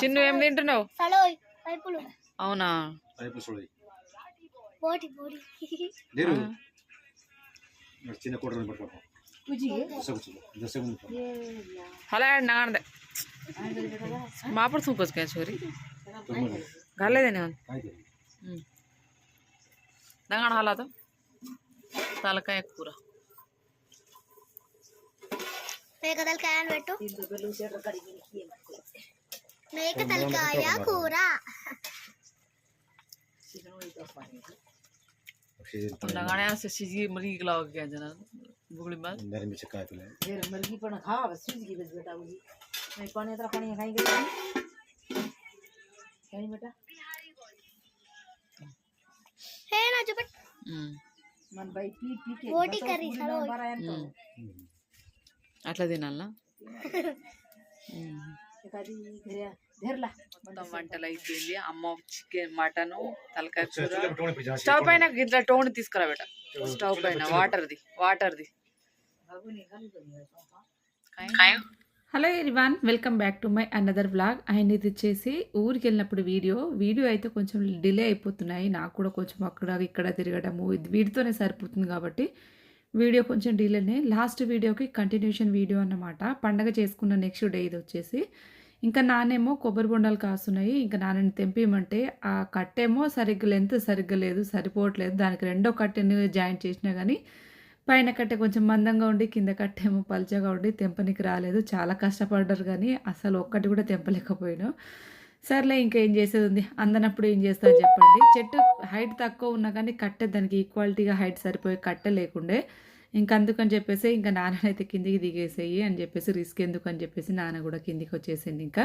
చిన్ను ఏం తింటున్నావు? అవునా? నాగండే మాపడు సూకొచ్చుకా చోరీ తొమ్మిది. గాలేదేనే దంగడ హలాతో? తలకాయ కూర. పెట్టు. మేక తలకాయ కూర దంగడే से सीजी मरी गला हो गया जना बुगली में అందరి మిర్చి కాయతులే मर्गी पण खा बस चीज की बस बेटा उजी नहीं पानी तरह पानी खाएंगे कहीं बेटा హే నా చూపెట్టు मन भाई पी पी के బోటి కర్రీ సలోయ్ అట్లా తినాలా మొత్తం వంటలు అయిపోయింది అమ్మ చికెన్ మటన్ తలకాయ కూర. స్టవ్ పైన ఇట్లా టోన్ తీసుకురా బేట. స్టవ్ పైన వాటర్ది వాటర్ది. Hello everyone welcome back to my another blog and ఇది వచ్చేసి ఊరికి వెళ్ళినప్పుడు వీడియో. వీడియో అయితే కొంచెం డిలే అయిపోతున్నాయి. నాకు కూడా కొంచెం అక్కడ ఇక్కడ తిరగడము వీటితోనే సరిపోతుంది కాబట్టి వీడియో కొంచెం డీలేనే లాస్ట్ వీడియోకి కంటిన్యూషన్ వీడియో అన్నమాట. పండగ చేసుకున్న నెక్స్ట్ డే ఇది వచ్చేసి. ఇంకా నానేమో కొబ్బరి బొండాలు కాస్తున్నాయి. ఇంకా నాన్నని తెంపిమంటే ఆ కట్టేమో సరిగ్గా లెంత్ సరిగ్గా లేదు సరిపోవట్లేదు. దానికి రెండో కట్టెని జాయిన్ చేసినా కానీ పైన కట్టే కొంచెం మందంగా ఉండి కింద కట్టేమో పల్చగా ఉండి తెంపనికి రాలేదు. చాలా కష్టపడ్డారు కానీ అసలు ఒక్కటి కూడా తెంపలేకపోయాను. సర్లే ఇంకా ఏం చేసేది ఉంది అందనప్పుడు ఏం చేస్తారు చెప్పండి. చెట్టు హైట్ తక్కువ ఉన్నా కానీ కట్టె దానికి ఈక్వాలిటీగా హైట్ సరిపోయే కట్ట లేకుండే. ఇంకా అందుకని చెప్పేసి ఇంకా నాన్ననైతే కిందికి దిగేసేయి అని చెప్పేసి రిస్క్ ఎందుకు అని చెప్పేసి నాన్న కూడా కిందికి వచ్చేసింది ఇంకా.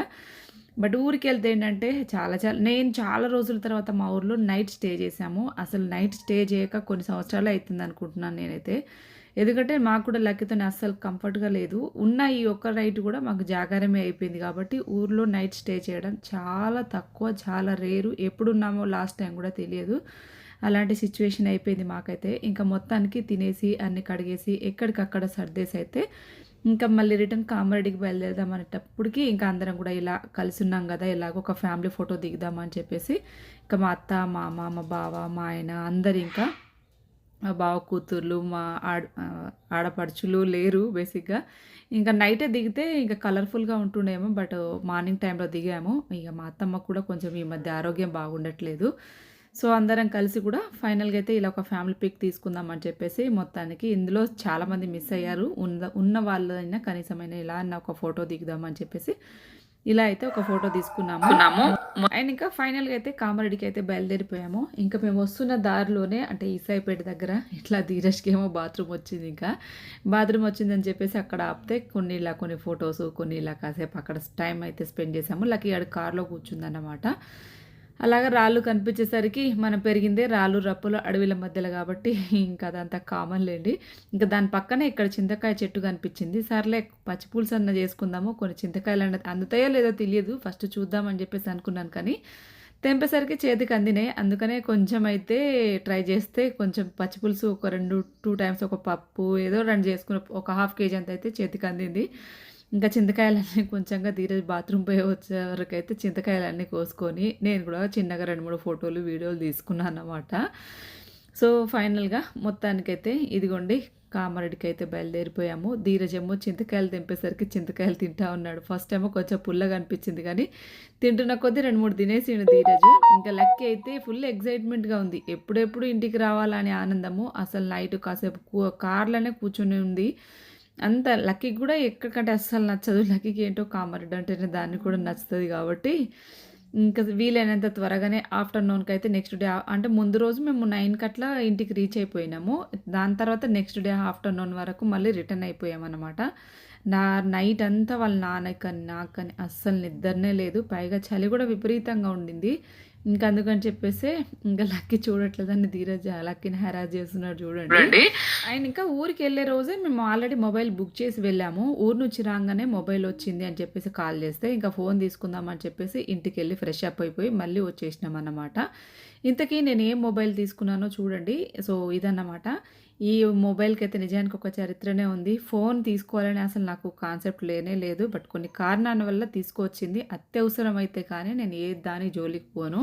బట్ ఊరికి వెళ్తే ఏంటంటే చాలా చాలా నేను చాలా రోజుల తర్వాత మా ఊర్లో నైట్ స్టే చేశాము. అసలు నైట్ స్టే చేయక కొన్ని సంవత్సరాలు అవుతుంది అనుకుంటున్నాను నేనైతే. ఎందుకంటే మాకు కూడా లక్కీతో అస్సలు కంఫర్ట్గా లేదు. ఉన్న ఈ ఒక్క నైట్ కూడా మాకు జాగారమే అయిపోయింది కాబట్టి ఊర్లో నైట్ స్టే చేయడం చాలా తక్కువ చాలా రేరు ఎప్పుడున్నామో లాస్ట్ టైం కూడా తెలియదు. అలాంటి సిచ్యువేషన్ అయిపోయింది మాకైతే. ఇంకా మొత్తానికి తినేసి అన్ని కడిగేసి ఎక్కడికక్కడ సర్దేసి అయితే ఇంకా మళ్ళీ రిటర్న్ కామారెడ్డికి బయలుదేరదాం అనేటప్పటికి ఇంకా అందరం కూడా ఇలా కలిసి ఉన్నాం కదా ఇలాగ ఒక ఫ్యామిలీ ఫోటో దిగుదామని చెప్పేసి. ఇంకా మా అత్త మా అమ్మ మా బావ మా ఆయన అందరు ఇంకా మా బావ కూతుర్లు మా ఆడ ఆడపడుచులు లేరు బేసిక్గా. ఇంకా నైటే దిగితే ఇంకా కలర్ఫుల్గా ఉంటుండేమో బట్ మార్నింగ్ టైంలో దిగాము. ఇక మా అత్తమ్మ కూడా కొంచెం ఈ మధ్య ఆరోగ్యం బాగుండట్లేదు. సో అందరం కలిసి కూడా ఫైనల్గా అయితే ఇలా ఒక ఫ్యామిలీ పిక్ తీసుకుందాం అని చెప్పేసి మొత్తానికి ఇందులో చాలామంది మిస్ అయ్యారు. ఉన్న ఉన్న వాళ్ళైనా కనీసమైన ఇలా అన్న ఒక ఫోటో దిగుదామని చెప్పేసి ఇలా అయితే ఒక ఫోటో తీసుకున్నాము. అండ్ ఇంకా ఫైనల్గా అయితే కామారెడ్డికి అయితే బయలుదేరిపోయాము. ఇంకా మేము వస్తున్న దారిలోనే అంటే ఈసాయిపేట దగ్గర ఇట్లా ధీరజ్కి ఏమో బాత్రూమ్ వచ్చింది ఇంకా. బాత్రూమ్ వచ్చిందని చెప్పేసి అక్కడ ఆపితే కొన్ని ఇలా కొన్ని ఫొటోస్ కొన్ని ఇలా కాసేపు అక్కడ టైం అయితే స్పెండ్ చేసాము. లక్కీ ఆడు కార్లో కూర్చుందన్నమాట. అలాగా రాళ్ళు కనిపించేసరికి మనం పెరిగిందే రాళ్ళు రప్పులు అడవిల మధ్యలో కాబట్టి ఇంకా అదంతా కామన్ లేండి. ఇంకా దాని పక్కనే ఇక్కడ చింతకాయ చెట్టు కనిపించింది. సర్లే పచ్చిపులుసు అన్న చేసుకుందాము కొన్ని చింతకాయలు అన్నది అందుతాయో లేదో తెలియదు. ఫస్ట్ చూద్దామని చెప్పేసి అనుకున్నాను కానీ తెంపేసరికి చేతికి అందినాయి అందుకనే కొంచెం అయితే ట్రై చేస్తే కొంచెం పచ్చిపులుసు ఒక రెండు టూ టైమ్స్ ఒక పప్పు ఏదో రెండు చేసుకుని ఒక హాఫ్ కేజీ అంత అయితే చేతికి అందింది. ఇంకా చింతకాయలన్నీ కొంచెంగా ధీరజ్ బాత్రూమ్ పోయి వచ్చే వరకు అయితే చింతకాయలన్నీ కోసుకొని నేను కూడా చిన్నగా రెండు మూడు ఫోటోలు వీడియోలు తీసుకున్నాను అన్నమాట. సో ఫైనల్గా మొత్తానికైతే ఇదిగోండి కామారెడ్డికి అయితే బయలుదేరిపోయాము ధీరజేమో చింతకాయలు తెంపేసరికి చింతకాయలు తింటా ఉన్నాడు. ఫస్ట్ ఏమో కొంచెం పుల్లగా అనిపించింది కానీ తింటున్న కొద్దీ రెండు మూడు తినేసిండు ధీరజు. ఇంకా లక్కీ అయితే ఫుల్ ఎగ్జైట్మెంట్గా ఉంది. ఎప్పుడెప్పుడు ఇంటికి రావాలనే ఆనందము. అసలు నైట్ కాసేపు కార్లోనే కూర్చొని ఉంది. అంత లక్కీకి కూడా ఎక్కడికంటే అస్సలు నచ్చదు. లక్కీకి ఏంటో కామారెడ్డి అంటేనే దాన్ని కూడా నచ్చుతుంది కాబట్టి ఇంకా వీలైనంత త్వరగానే ఆఫ్టర్నూన్కి అయితే నెక్స్ట్ డే అంటే ముందు రోజు మేము నైన్కి అట్లా ఇంటికి రీచ్ అయిపోయినాము. దాని తర్వాత నెక్స్ట్ డే ఆఫ్టర్నూన్ వరకు మళ్ళీ రిటర్న్ అయిపోయామన్నమాట. నా నైట్ అంతా వాళ్ళ నాన్నకని నాకని అస్సలు నిద్రనే లేదు. పైగా చలి కూడా విపరీతంగా ఉండింది. ఇంకా అందుకని చెప్పేసి ఇంకా లక్కీ చూడట్లేదని ధీరజ్ లక్కీని హెరాస్ చేస్తున్నాడు చూడండి. ఆయన ఇంకా ఊరికి వెళ్ళే రోజే మేము ఆల్రెడీ మొబైల్ బుక్ చేసి వెళ్ళాము. ఊరు నుంచి రాగానే మొబైల్ వచ్చింది అని చెప్పేసి కాల్ చేస్తే ఇంకా ఫోన్ తీసుకుందాం అని చెప్పేసి ఇంటికి వెళ్ళి ఫ్రెష్ అప్ అయిపోయి మళ్ళీ వచ్చేసినాం అన్నమాట ఇంతకీ నేను ఏ మొబైల్ తీసుకున్నానో చూడండి. సో ఇదన్నమాట. ఈ మొబైల్కి అయితే నిజానికి ఒక చరిత్రనే ఉంది. ఫోన్ తీసుకోవాలని అసలు నాకు కాన్సెప్ట్ లేనే లేదు. బట్ కొన్ని కారణాల వల్ల తీసుకొచ్చింది. అత్యవసరం అయితే కానీ నేను ఏ దాని జోలికి పోను.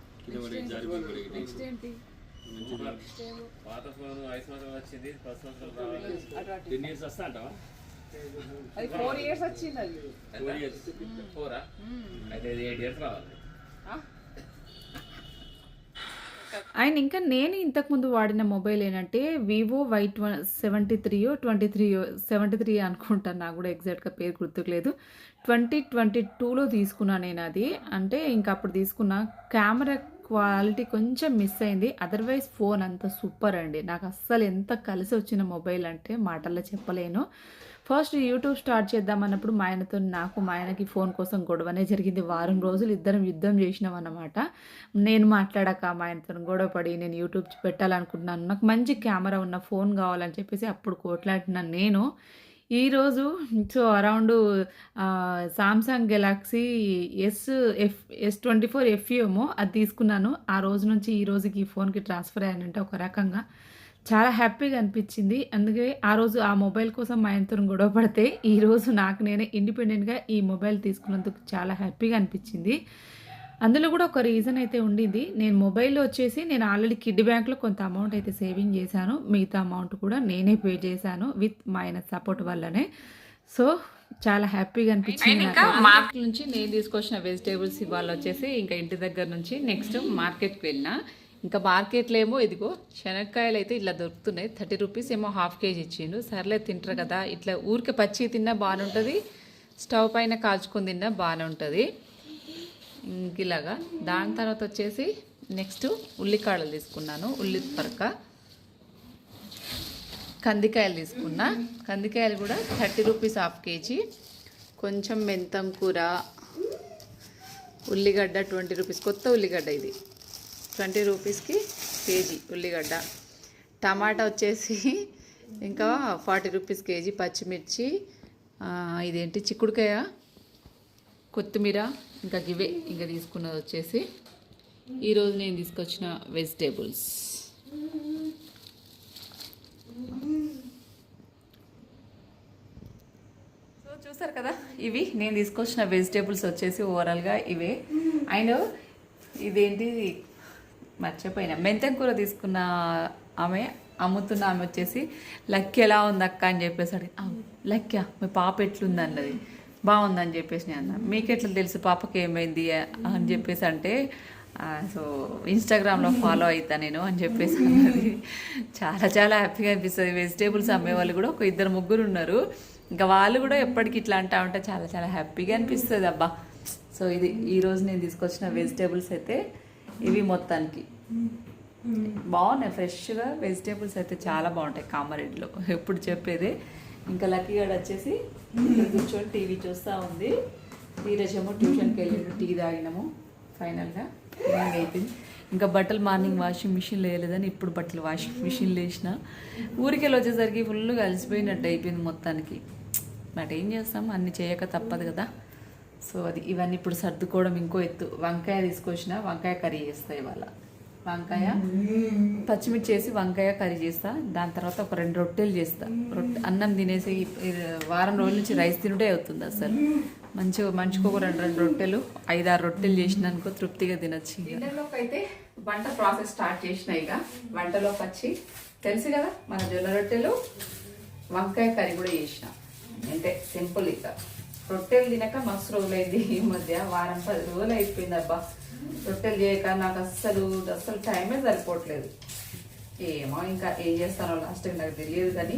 పాత ఫోన్ ఐదు సంవత్సరాలు వచ్చింది పది సంవత్సరాలు రావాలి. టెన్ ఇయర్స్ వస్తా అంటావా అది ఫోర్ ఇయర్స్ వచ్చింది అది. ఫోర్ ఇయర్స్ ఫోరా అయితే ఎయిట్ ఇయర్స్ రావాలి. అండ్ ఇంకా నేను ఇంతకుముందు వాడిన మొబైల్ ఏంటంటే వివో వై ట్వ సెవెంటీ త్రీయో ట్వంటీ త్రీయో సెవెంటీ త్రీ అనుకుంటాను. నాకు కూడా ఎగ్జాక్ట్గా పేరు గుర్తుకులేదు ట్వంటీ ట్వంటీ టూలో తీసుకున్నాను నేను అది. అంటే ఇంకా అప్పుడు తీసుకున్న కెమెరా క్వాలిటీ కొంచెం మిస్ అయింది. అదర్వైజ్ ఫోన్ అంత సూపర్ అండి. నాకు అస్సలు ఎంత కలిసి వచ్చిన మొబైల్ అంటే మాటల్లో చెప్పలేను. ఫస్ట్ యూట్యూబ్ స్టార్ట్ చేద్దాం అన్నప్పుడు మా ఆయనతో నాకు మా ఆయనకి ఫోన్ కోసం గొడవనే జరిగింది. వారం రోజులు ఇద్దరం యుద్ధం చేసినాం అన్నమాట నేను మాట్లాడాక మా ఆయనతో గొడవపడి నేను యూట్యూబ్ పెట్టాలనుకుంటున్నాను. నాకు మంచి కెమెరా ఉన్న ఫోన్ కావాలని చెప్పేసి అప్పుడు కోట్లాడిన నేను. ఈరోజు so around Samsung Galaxy S F S twenty four ఎఫ్ఈఎమో అది తీసుకున్నాను. ఆ రోజు నుంచి ఈ రోజుకి ఈ ఫోన్కి ట్రాన్స్ఫర్ అయ్యానంటే ఒక రకంగా చాలా హ్యాపీగా అనిపించింది. అందుకే ఆ రోజు ఆ మొబైల్ కోసం మా ఆయనతో గొడవ పడితే ఈ రోజు నాకు నేనే ఇండిపెండెంట్గా ఈ మొబైల్ తీసుకున్నందుకు చాలా హ్యాపీగా అనిపించింది. అందులో కూడా ఒక రీజన్ అయితే ఉండింది. నేను మొబైల్లో వచ్చేసి నేను ఆల్రెడీ కిడ్ బ్యాంక్లో కొంత అమౌంట్ అయితే సేవింగ్ చేశాను. మిగతా అమౌంట్ కూడా నేనే పే చేశాను విత్ మా ఆయన సపోర్ట్ వల్లనే. సో చాలా హ్యాపీగా అనిపించింది ఇంకా మార్కెట్ నుంచి నేను తీసుకొచ్చిన వెజిటేబుల్స్ ఇవాళ వచ్చేసి ఇంకా ఇంటి దగ్గర నుంచి నెక్స్ట్ మార్కెట్కి వెళ్ళిన. ఇంకా మార్కెట్లో ఏమో ఇదిగో శనక్కాయలు అయితే ఇట్లా దొరుకుతున్నాయి. థర్టీ రూపీస్ ఏమో హాఫ్ కేజీ ఇచ్చిండు. సర్లే తింటారు కదా ఇట్లా ఊరికే పచ్చి తిన్నా బాగానే ఉంటుంది స్టవ్ పైన కాల్చుకొని తిన్నా బాగానే ఉంటుంది ఇంకిలాగా దాని తర్వాత వచ్చేసి నెక్స్ట్ ఉల్లికాడలు తీసుకున్నాను. ఉల్లి పరక కందికాయలు తీసుకున్నా. కందికాయలు కూడా థర్టీ రూపీస్ హాఫ్ కేజీ. కొంచెం మెంతం కూర ఉల్లిగడ్డ ట్వంటీ రూపీస్. కొత్త ఉల్లిగడ్డ ఇది. ట్వంటీ రూపీస్కి కేజీ ఉల్లిగడ్డ. టమాటా వచ్చేసి ఇంకా ఫార్టీ రూపీస్ కేజీ పచ్చిమిర్చి ఇదేంటి చిక్కుడుకాయ కొత్తిమీర ఇంకా గివే ఇంకా తీసుకున్నది వచ్చేసి. ఈరోజు నేను తీసుకొచ్చిన వెజిటేబుల్స్. సో చూసారు కదా ఇవి నేను తీసుకొచ్చిన వెజిటేబుల్స్ వచ్చేసి ఓవరాల్గా ఇవే. అండ్ ఇదేంటి మర్చిపోయినా. మెంతం కూర తీసుకున్న ఆమె అమ్ముతున్న ఆమె వచ్చేసి లక్కి ఎలా ఉంది అక్క అని చెప్పేసి అడిగి లక్క్యా మీ పాప ఎట్లుంది అన్నది బాగుందని చెప్పేసి నేను అన్న. మీకు ఎట్లా తెలుసు పాపకి ఏమైంది అని చెప్పేసి అంటే సో ఇన్స్టాగ్రామ్లో ఫాలో అవుతా నేను అని చెప్పేసి అన్నది. చాలా చాలా హ్యాపీగా అనిపిస్తుంది. వెజిటేబుల్స్ అమ్మేవాళ్ళు కూడా ఒక ఇద్దరు ముగ్గురు ఉన్నారు. ఇంకా వాళ్ళు కూడా ఎప్పటికి ఇట్లా అంటా ఉంటే చాలా చాలా హ్యాపీగా అనిపిస్తుంది అబ్బా. సో ఇది ఈరోజు నేను తీసుకొచ్చిన వెజిటేబుల్స్ అయితే ఇవి మొత్తానికి. బాగున్నాయి ఫ్రెష్గా వెజిటేబుల్స్ అయితే చాలా బాగుంటాయి కామారెడ్డిలో. ఎప్పుడు చెప్పేది. ఇంకా లక్కీ గడ్ వచ్చేసి కూర్చొని టీవీ చూస్తూ ఉంది. నీరజేమో ట్యూషన్కి వెళ్ళిండు టీ తాగినాము ఫైనల్గా. అయిపోయింది? ఇంకా బట్టలు మార్నింగ్ వాషింగ్ మిషన్లో వేయలేదని ఇప్పుడు బట్టలు వాషింగ్ మిషన్లో వేసిన. ఊరికి వెళ్ళి వచ్చేసరికి ఫుల్గా అలసిపోయినట్టు అయిపోయింది మొత్తానికి. బట్ ఏం చేస్తాం? అన్ని చేయక తప్పదు కదా. సో అది ఇవన్నీ ఇప్పుడు సర్దుకోవడం ఇంకో ఎత్తు. వంకాయ తీసుకొచ్చిన వంకాయ కర్రీ చేస్తా ఇవాళ. వంకాయ పచ్చిమిర్చి చేసి వంకాయ కర్రీ చేస్తా. దాని తర్వాత ఒక రెండు రొట్టెలు చేస్తా. రొట్టె అన్నం తినేసి వారం రోజుల నుంచి రైస్ తినుడే అవుతుంది అసలు. మంచిగా మంచిగా ఒక రెండు రెండు రొట్టెలు ఐదారు రొట్టెలు చేసినానుకో తృప్తిగా తినచ్చు డిన్నర్లోకి అయితే వంట ప్రాసెస్ స్టార్ట్ చేసిన ఇక. వంటలోకి వచ్చి తెలుసు కదా మన జొన్న రొట్టెలు వంకాయ కర్రీ కూడా చేసిన. అంటే సింపుల్ ఇక. రొట్టెలు తినక మస్తు రోజులైంది ఈ మధ్య. వారం పది రోజులు అయిపోయింది అబ్బా రొట్టెలు చేయక నాకు అస్సలు అస్సలు టైమే సరిపోవట్లేదు. ఏమో ఇంకా ఏం చేస్తానో లాస్ట్ నాకు తెలియదు కానీ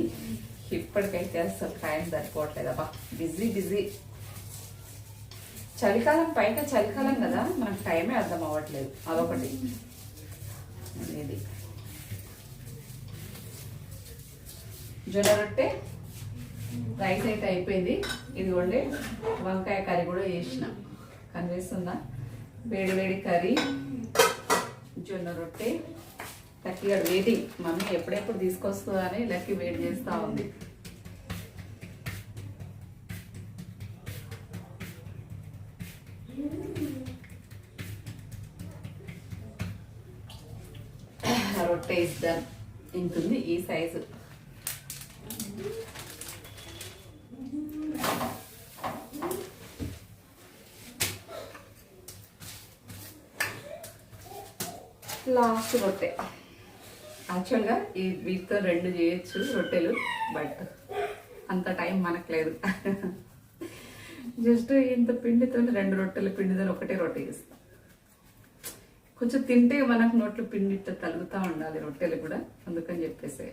ఇప్పటికైతే అస్సలు టైం సరిపోవట్లేదు అబ్బా బిజీ బిజీ. చలికాలం పైన చలికాలం కదా మనకు టైమే అర్థం అవ్వట్లేదు. అదొకటి. అనేది జొన్న రొట్టె రైస్ అయితే అయిపోయింది. ఇదిగోండి వంకాయ కర్రీ కూడా చేసిన. కనిపిస్తుందా? వేడి వేడి కర్రీ జొన్న రొట్టె లక్కీగా వేడి మమ్మీ ఎప్పుడెప్పుడు తీసుకొస్తుందని అని లక్కీ వేడి చేస్తూ ఉంది. రొట్టె ఇస్తాను ఇంతుంది ఈ సైజు లాస్ట్ రొట్టె. యాక్చువల్గా ఈ వీటితో రెండు చేయొచ్చు రొట్టెలు బట్ అంత టైం మనకు లేదు. జస్ట్ ఇంత పిండితో రెండు రొట్టెలు పిండితో ఒకటే రొట్టె చేస్తాం. కొంచెం తింటే మనకు నోట్లో పిండి తలుగుతూ ఉండాలి రొట్టెలు కూడా అందుకని చెప్పేసి.